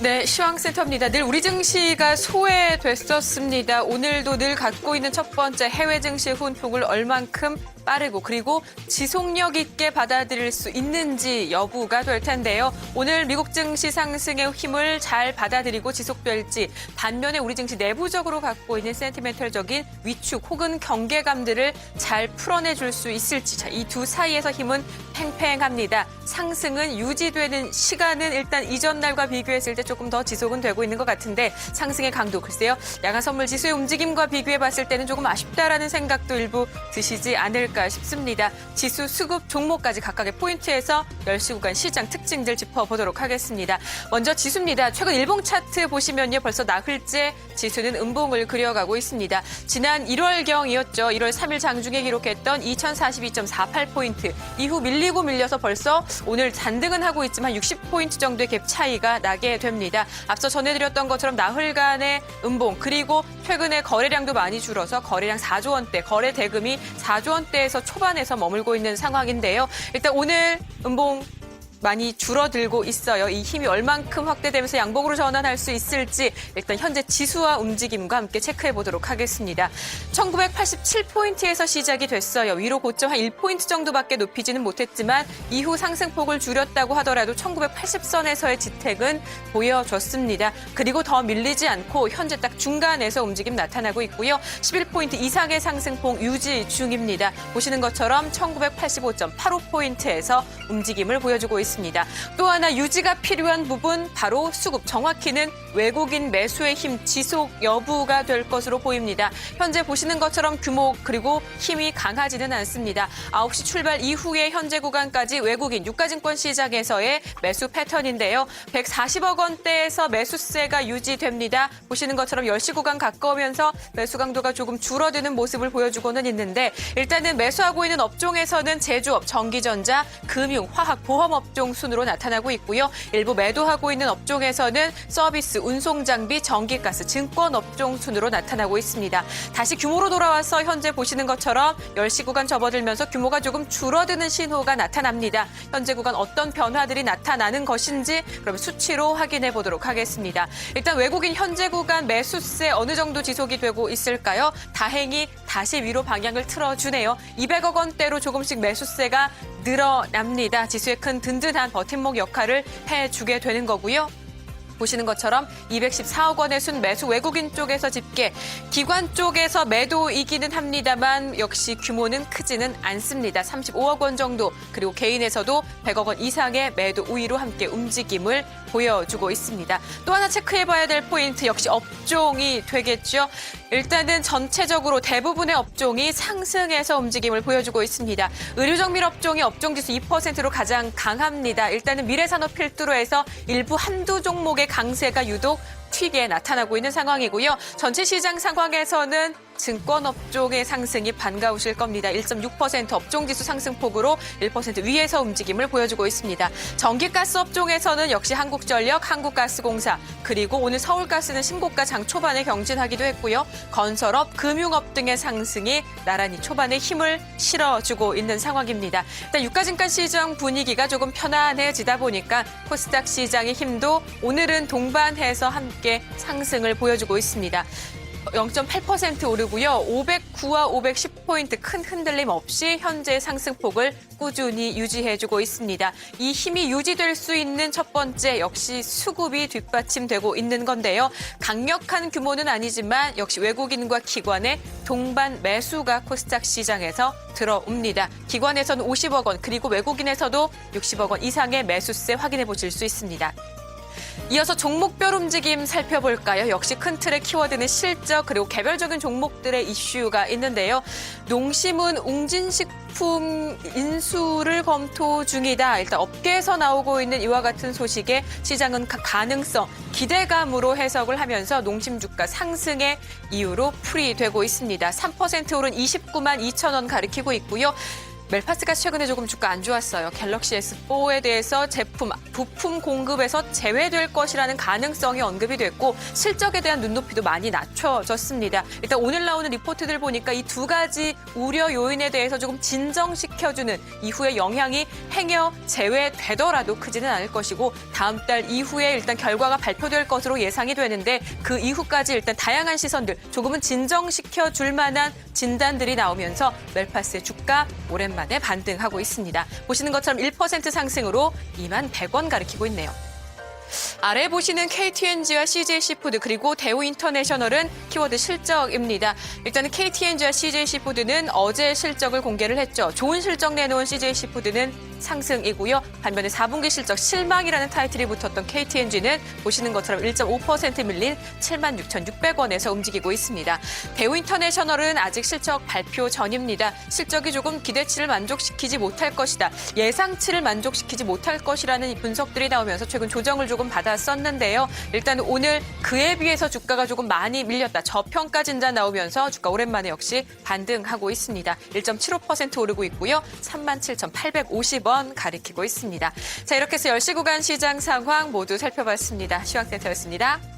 네, 시황센터입니다. 늘 우리 증시가 소외됐었습니다. 오늘도 늘 갖고 있는 첫 번째 해외 증시 훈풍을 얼만큼 빠르고 그리고 지속력 있게 받아들일 수 있는지 여부가 될 텐데요. 오늘 미국 증시 상승의 힘을 잘 받아들이고 지속될지 반면에 우리 증시 내부적으로 갖고 있는 센티멘털적인 위축 혹은 경계감들을 잘 풀어내줄 수 있을지 이 두 사이에서 힘은 팽팽합니다. 상승은 유지되는 시간은 일단 이전 날과 비교했을 때 조금 더 지속은 되고 있는 것 같은데 상승의 강도 글쎄요. 야간 선물 지수의 움직임과 비교해 봤을 때는 조금 아쉽다라는 생각도 일부 드시지 않을까 싶습니다. 지수 수급 종목까지 각각의 포인트에서 10시 구간 시장 특징들 짚어보도록 하겠습니다. 먼저 지수입니다. 최근 일봉 차트 보시면요. 벌써 나흘째 지수는 음봉을 그려가고 있습니다. 지난 1월경이었죠. 1월 3일 장중에 기록했던 2042.48포인트. 이후 밀리고 밀려서 벌써 오늘 잔등은 하고 있지만 60포인트 정도의 갭 차이가 나게 됩니다. 앞서 전해드렸던 것처럼 나흘간의 음봉 그리고 최근에 거래량도 많이 줄어서 거래량 4조 원대, 거래 대금이 4조 원대 에서 초반에서 머물고 있는 상황인데요. 일단 오늘 음봉 많이 줄어들고 있어요. 이 힘이 얼만큼 확대되면서 양봉으로 전환할 수 있을지 일단 현재 지수와 움직임과 함께 체크해 보도록 하겠습니다. 1987포인트에서 시작이 됐어요. 위로 고점 한 1포인트 정도밖에 높이지는 못했지만 이후 상승폭을 줄였다고 하더라도 1980선에서의 지택은 보여줬습니다. 그리고 더 밀리지 않고 현재 딱 중간에서 움직임 나타나고 있고요. 11포인트 이상의 상승폭 유지 중입니다. 보시는 것처럼 1985.85포인트에서 움직임을 보여주고 있습니다. 또 하나 유지가 필요한 부분 바로 수급 정확히는 외국인 매수의 힘 지속 여부가 될 것으로 보입니다. 현재 보시는 것처럼 규모 그리고 힘이 강하지는 않습니다. 9시 출발 이후에 현재 구간까지 외국인 유가증권 시장에서의 매수 패턴인데요. 140억 원대에서 매수세가 유지됩니다. 보시는 것처럼 10시 구간 가까우면서 매수 강도가 조금 줄어드는 모습을 보여주고는 있는데 일단은 매수하고 있는 업종에서는 제조업, 전기전자, 금융, 화학, 보험 업종 순으로 나타나고 있고요. 일부 매도하고 있는 업종에서는 서비스, 운송장비, 전기가스, 증권 업종 순으로 나타나고 있습니다. 다시 규모로 돌아와서 현재 보시는 것처럼 10시 구간 접어들면서 규모가 조금 줄어드는 신호가 나타납니다. 현재 구간 어떤 변화들이 나타나는 것인지 그럼 수치로 확인해 보도록 하겠습니다. 일단 외국인 현재 구간 매수세 어느 정도 지속이 되고 있을까요? 다행히 다시 위로 방향을 틀어주네요. 200억 원대로 조금씩 매수세가 늘어납니다. 지수의 큰 든든한 버팀목 역할을 해주게 되는 거고요. 보시는 것처럼 214억 원의 순 매수 외국인 쪽에서 집계, 기관 쪽에서 매도이기는 합니다만 역시 규모는 크지는 않습니다. 35억 원 정도, 그리고 개인에서도 100억 원 이상의 매도 우위로 함께 움직임을 보여주고 있습니다. 또 하나 체크해봐야 될 포인트 역시 업종이 되겠죠. 일단은 전체적으로 대부분의 업종이 상승해서 움직임을 보여주고 있습니다. 의료정밀 업종이 업종지수 2%로 가장 강합니다. 일단은 미래산업 필두로 해서 일부 한두 종목의 강세가 유독 튀게 나타나고 있는 상황이고요. 전체 시장 상황에서는 증권 업종의 상승이 반가우실 겁니다. 1.6% 업종 지수 상승폭으로 1% 위에서 움직임을 보여주고 있습니다. 전기가스 업종에서는 역시 한국전력, 한국가스공사, 그리고 오늘 서울가스는 신고가 장 초반에 경진하기도 했고요. 건설업, 금융업 등의 상승이 나란히 초반에 힘을 실어주고 있는 상황입니다. 일단 유가증권 시장 분위기가 조금 편안해지다 보니까 코스닥 시장의 힘도 오늘은 동반해서 함께 상승을 보여주고 있습니다. 0.8% 오르고요. 509와 510포인트 큰 흔들림 없이 현재 상승폭을 꾸준히 유지해주고 있습니다. 이 힘이 유지될 수 있는 첫 번째 역시 수급이 뒷받침되고 있는 건데요. 강력한 규모는 아니지만 역시 외국인과 기관의 동반 매수가 코스닥 시장에서 들어옵니다. 기관에서는 50억 원 그리고 외국인에서도 60억 원 이상의 매수세 확인해 보실 수 있습니다. 이어서 종목별 움직임 살펴볼까요? 역시 큰 틀의 키워드는 실적 그리고 개별적인 종목들의 이슈가 있는데요. 농심은 웅진식품 인수를 검토 중이다. 일단 업계에서 나오고 있는 이와 같은 소식에 시장은 가- 가능성, 기대감으로 해석을 하면서 농심 주가 상승의 이유로 풀이되고 있습니다. 3% 오른 29만 2천 원 가리키고 있고요. 멜파스가 최근에 조금 주가 안 좋았어요. 갤럭시 S4에 대해서 제품, 부품 공급에서 제외될 것이라는 가능성이 언급이 됐고 실적에 대한 눈높이도 많이 낮춰졌습니다. 일단 오늘 나오는 리포트들 보니까 이 두 가지 우려 요인에 대해서 조금 진정시켜주는 이후에 영향이 행여 제외되더라도 크지는 않을 것이고 다음 달 이후에 일단 결과가 발표될 것으로 예상이 되는데 그 이후까지 일단 다양한 시선들 조금은 진정시켜 줄 만한 진단들이 나오면서 멜파스의 주가 오랜만에 반등하고 있습니다. 보시는 것처럼 1% 상승으로 2만 100원 가리키고 있네요. 아래 보시는 KTNG와 CJC푸드 그리고 대우인터내셔널은 키워드 실적입니다. 일단은 KTNG와 CJC푸드는 어제 실적을 공개를 했죠. 좋은 실적 내놓은 CJC푸드는 상승이고요. 반면에 4분기 실적 실망이라는 타이틀이 붙었던 KTNG는 보시는 것처럼 1.5% 밀린 76,600원에서 움직이고 있습니다. 대우인터내셔널은 아직 실적 발표 전입니다. 실적이 조금 기대치를 만족시키지 못할 것이다. 예상치를 만족시키지 못할 것이라는 이 분석들이 나오면서 최근 조정을 조금 받았었는데요. 일단 오늘 그에 비해서 주가가 조금 많이 밀렸다. 저평가 진단 나오면서 주가 오랜만에 역시 반등하고 있습니다. 1.75% 오르고 있고요. 37,850원 가리키고 있습니다. 자, 이렇게 해서 10시 구간 시장 상황 모두 살펴봤습니다. 시황센터였습니다.